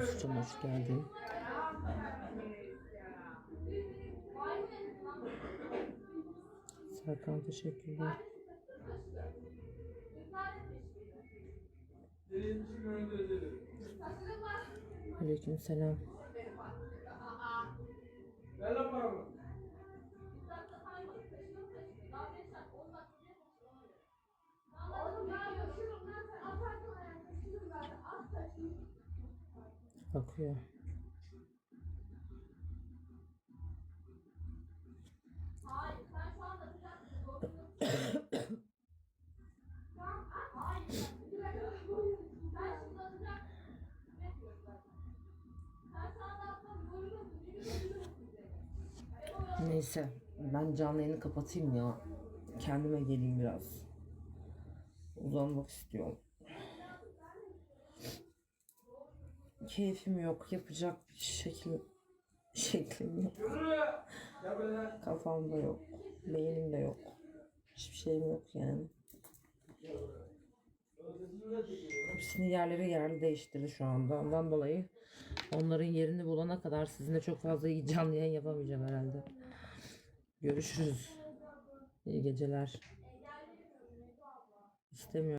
Dostum hoş geldin. Serkan teşekkürler. Aleyküm selam. Bakıyor. Neyse ben canlı yayını kapatayım ya. Kendime geleyim biraz. Uzanmak istiyorum. Keyfim yok. Yapacak bir şekil şeklim yok. Kafamda yok. Beynimde yok. Hiçbir şeyim yok yani. Hepsini yerleri yerli değiştirdi şu anda. Ondan dolayı onların yerini bulana kadar sizinle çok fazla iyi canlı yayın yapamayacağım herhalde. Görüşürüz. İyi geceler. İstemiyorum.